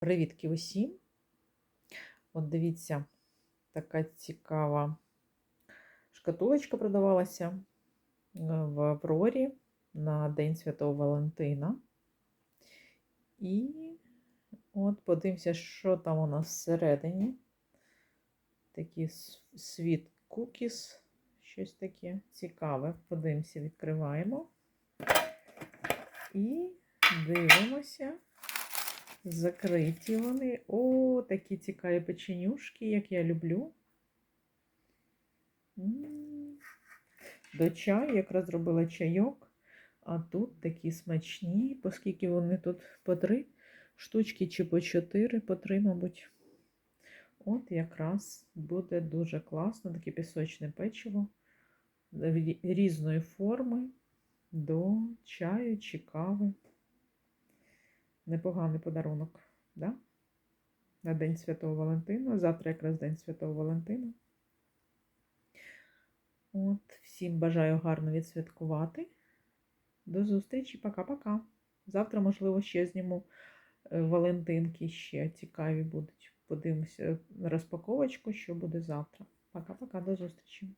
Привітки усім! От дивіться, така цікава шкатулочка продавалася е, в Аврорі на День Святого Валентина. І от подивимося, що там у нас всередині. Такі світ кукіс, щось таке цікаве. Подивимося, відкриваємо. І дивимося. Закриті вони. О, такі цікаві печенюшки, як я люблю. До чаю якраз зробила чайок. А тут такі смачні, оскільки вони тут по три штучки чи по чотири, по три, мабуть. От якраз буде дуже класно, таке пісочне печиво різної форми до чаю чи кави. Непоганий подарунок, да? на День Святого Валентина. Завтра якраз День Святого Валентина. От, всім бажаю гарно відсвяткувати. До зустрічі, пока-пока. Завтра, можливо, ще зніму е, Валентинки, ще цікаві будуть. Подивимося розпаковочку, що буде завтра. Пока-пока, до зустрічі.